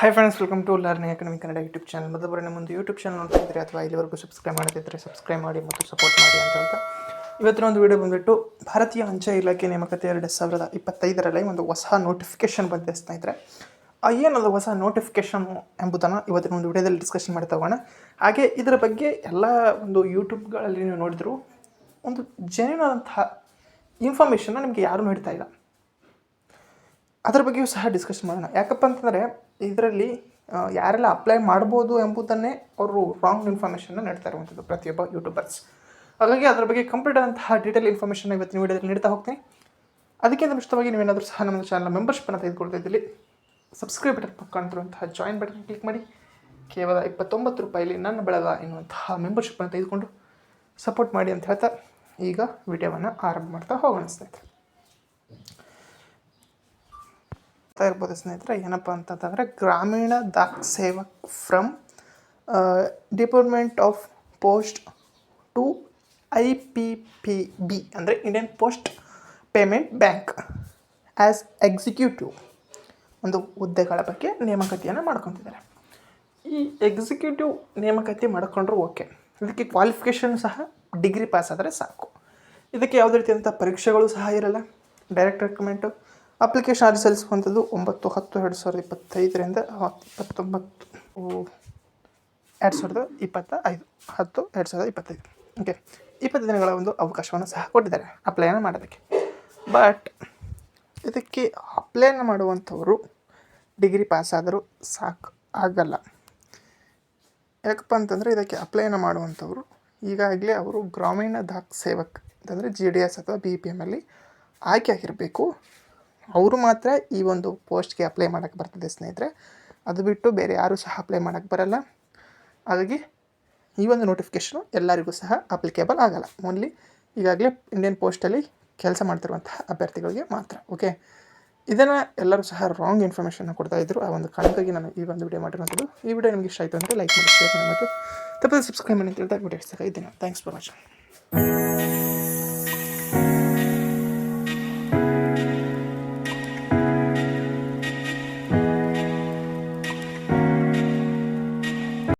Hi friends welcome to learning economy Kannada YouTube channel ಮೊದಲು ಬರೋ ನಮ್ಮೊಂದು YouTube channel ನೋಡ್ತಿದ್ರೆ ಅಥವಾ ಇಲ್ಲಿವರೆಗೂ ಸಬ್ಸ್ಕ್ರೈಬ್ ಮಾಡದಿದ್ದರೆ ಸಬ್ಸ್ಕ್ರೈಬ್ ಮಾಡಿ ಮತ್ತು ಸಪೋರ್ಟ್ ಮಾಡಿ ಅಂತ ಹೇಳ್ತಾ. ಇವತ್ತಿನ ಒಂದು ವಿಡಿಯೋ ಬಂದುಬಿಟ್ಟು ಭಾರತೀಯ ಅಂಚೆ ಇಲಾಖೆ ನೇಮಕತೆ ಎರಡು ಸಾವಿರದ ಇಪ್ಪತ್ತೈದರಲ್ಲಿ ಒಂದು ಹೊಸ ನೋಟಿಫಿಕೇಶನ್ ಬಂದಿದೆ ಸ್ನೇಹಿತರೆ. ಏನದು ಹೊಸ ನೋಟಿಫಿಕೇಶನ್ ಎಂಬುದನ್ನು ಇವತ್ತಿನ ಒಂದು ವಿಡಿಯೋದಲ್ಲಿ ಡಿಸ್ಕಷನ್ ಮಾಡ್ತಾ ಹೋಗೋಣ. ಹಾಗೆ ಇದರ ಬಗ್ಗೆ ಎಲ್ಲ ಒಂದು ಯೂಟ್ಯೂಬ್ಗಳಲ್ಲಿ ನೀವು ನೋಡಿದ್ರು ಒಂದು ಜೆನ್ಯೂನ್ ಆದಂತಹ ಇನ್ಫಾರ್ಮೇಷನ್ನ ನಿಮಗೆ ಯಾರೂ ನೀಡ್ತಾ ಇಲ್ಲ. ಅದರ ಬಗ್ಗೆಯೂ ಸಹ ಡಿಸ್ಕಸ್ ಮಾಡೋಣ. ಯಾಕಪ್ಪ ಅಂತಂದರೆ ಇದರಲ್ಲಿ ಯಾರೆಲ್ಲ ಅಪ್ಲೈ ಮಾಡ್ಬೋದು ಎಂಬುದನ್ನೇ ಅವರು ರಾಂಗ್ ಇನ್ಫಾರ್ಮೇಷನ್ನ ನೀಡ್ತಾ ಇರುವಂಥದ್ದು ಪ್ರತಿಯೊಬ್ಬ ಯೂಟ್ಯೂಬರ್ಸ್ ಹಾಗಾಗಿ ಅದರ ಬಗ್ಗೆ ಕಂಪ್ಲೀಟ್ ಆದಂತಹ ಡೀಟೇಲ್ ಇನ್ಫಾರ್ಮೇಷನ್ ಇವತ್ತಿನ ವೀಡಿಯೋದಲ್ಲಿ ನೀಡ್ತಾ ಹೋಗ್ತೀನಿ. ಅದಕ್ಕಿಂತ ಮುಂಚಿತವಾಗಿ ನೀವೇನಾದರೂ ಸಹ ನಮ್ಮ ಚಾನಲ್ ಮೆಂಬರ್ಶಿಪ್ಪನ್ನು ತೆಗೆದುಕೊಳ್ತಾ ಇದ್ದಲ್ಲಿ ಸಬ್ಸ್ಕ್ರೈಬ್ ಬಟನ್ ಕಾಣ್ತಿರುವಂತಹ ಜಾಯಿನ್ ಬಟನ್ ಕ್ಲಿಕ್ ಮಾಡಿ. ಕೇವಲ ಇಪ್ಪತ್ತೊಂಬತ್ತು ರೂಪಾಯಿಲಿ ನನ್ನ ಬೆಳಗ ಎನ್ನುವಂತಹ ಮೆಂಬರ್ಶಿಪ್ಪನ್ನು ತೆಗೆದುಕೊಂಡು ಸಪೋರ್ಟ್ ಮಾಡಿ ಅಂತ ಹೇಳ್ತಾ ಈಗ ವಿಡಿಯೋವನ್ನು ಆರಂಭ ಮಾಡ್ತಾ ಹೋಗೋಣ ಸ್ನೇಹಿತರೆ. ಆಗ್ತಾ ಇರ್ಬೋದು ಸ್ನೇಹಿತರೆ, ಏನಪ್ಪ ಅಂತಂತಂದರೆ ಗ್ರಾಮೀಣ ದಾಕ್ Sevak from department of post to I P P B ಅಂದರೆ Indian post payment bank as executive ಒಂದು ಹುದ್ದೆಗಳ ಬಗ್ಗೆ ನೇಮಕಾತಿಯನ್ನು ಮಾಡ್ಕೊತಿದ್ದಾರೆ. ಈ ಎಕ್ಸಿಕ್ಯೂಟಿವ್ ನೇಮಕಾತಿ ಮಾಡ್ಕೊಂಡ್ರು ಓಕೆ. ಇದಕ್ಕೆ ಕ್ವಾಲಿಫಿಕೇಷನ್ ಸಹ ಡಿಗ್ರಿ ಪಾಸ್ ಆದರೆ ಸಾಕು. ಇದಕ್ಕೆ ಯಾವುದೇ ರೀತಿಯಾದಂಥ ಪರೀಕ್ಷೆಗಳು ಸಹ ಇರಲ್ಲ. ಡೈರೆಕ್ಟ್ ರೆಕಮೆಂಟು ಅಪ್ಲಿಕೇಶನ್ ಅರ್ಜಿ ಸಲ್ಲಿಸುವಂಥದ್ದು ಒಂಬತ್ತು, ಹತ್ತು, ಎರಡು ಸಾವಿರದ ಇಪ್ಪತ್ತೈದರಿಂದ ಇಪ್ಪತ್ತೊಂಬತ್ತು ಎರಡು ಸಾವಿರದ ಇಪ್ಪತ್ತ ಐದು ಹತ್ತು, ಎರಡು ಸಾವಿರದ ಇಪ್ಪತ್ತೈದು. ಓಕೆ ಇಪ್ಪತ್ತು ದಿನಗಳ ಒಂದು ಅವಕಾಶವನ್ನು ಸಹ ಕೊಟ್ಟಿದ್ದಾರೆ ಅಪ್ಲೈನ ಮಾಡೋದಕ್ಕೆ. ಬಟ್ ಇದಕ್ಕೆ ಅಪ್ಲೈನ ಮಾಡುವಂಥವರು ಡಿಗ್ರಿ ಪಾಸ್ ಆದರೂ ಸಾಕು, ಆಗಲ್ಲ. ಯಾಕಪ್ಪ ಅಂತಂದರೆ ಇದಕ್ಕೆ ಅಪ್ಲೈನ ಮಾಡುವಂಥವರು ಈಗಾಗಲೇ ಅವರು ಗ್ರಾಮೀಣ ದಾಖ್ ಸೇವಕ್, ಅಂತಂದರೆ ಜಿ ಡಿ ಎಸ್ ಅಥವಾ ಬಿ ಪಿ ಎಮ್ಮಲ್ಲಿ ಆಯ್ಕೆ ಆಗಿರಬೇಕು. ಅವರು ಮಾತ್ರ ಈ ಒಂದು ಪೋಸ್ಟ್ಗೆ ಅಪ್ಲೈ ಮಾಡೋಕ್ಕೆ ಬರ್ತದೆ ಸ್ನೇಹಿತರೆ. ಅದು ಬಿಟ್ಟು ಬೇರೆ ಯಾರೂ ಸಹ ಅಪ್ಲೈ ಮಾಡೋಕ್ಕೆ ಬರಲ್ಲ. ಹಾಗಾಗಿ ಈ ಒಂದು ನೋಟಿಫಿಕೇಷನು ಎಲ್ಲರಿಗೂ ಸಹ ಅಪ್ಲಿಕೇಬಲ್ ಆಗಲ್ಲ. ಓನ್ಲಿ ಈಗಾಗಲೇ ಇಂಡಿಯನ್ ಪೋಸ್ಟಲ್ಲಿ ಕೆಲಸ ಮಾಡ್ತಿರುವಂತಹ ಅಭ್ಯರ್ಥಿಗಳಿಗೆ ಮಾತ್ರ ಓಕೆ ಇದನ್ನು ಎಲ್ಲರೂ ಸಹ ರಾಂಗ್ ಇನ್ಫಾರ್ಮೇಷನ್ನ ಕೊಡ್ತಾ ಇದ್ದರು ಆ ಒಂದು ಕಾರಣಕ್ಕಾಗಿ ನಾನು ಈ ಒಂದು ವಿಡಿಯೋ ಮಾಡಿರುವಂಥದ್ದು. ಈ ವಿಡಿಯೋ ನಿಮಗೆ ಇಷ್ಟ ಆಯಿತು ಅಂದರೆ ಲೈಕ್ ಮಾಡಿ ಶೇರ್ ಮಾಡಿ ಮತ್ತು ತಪ್ಪದೆ ಸಬ್ಸ್ಕ್ರೈಬ್ ಮಾಡಿ ಅಂತ ಹೇಳ್ತಾ ವಿಡಿಯೋ ಇಷ್ಟ ಇದ್ದೀನಿ ಥ್ಯಾಂಕ್ಸ್ ಫಾರ್ ವಾಚಿಂಗ್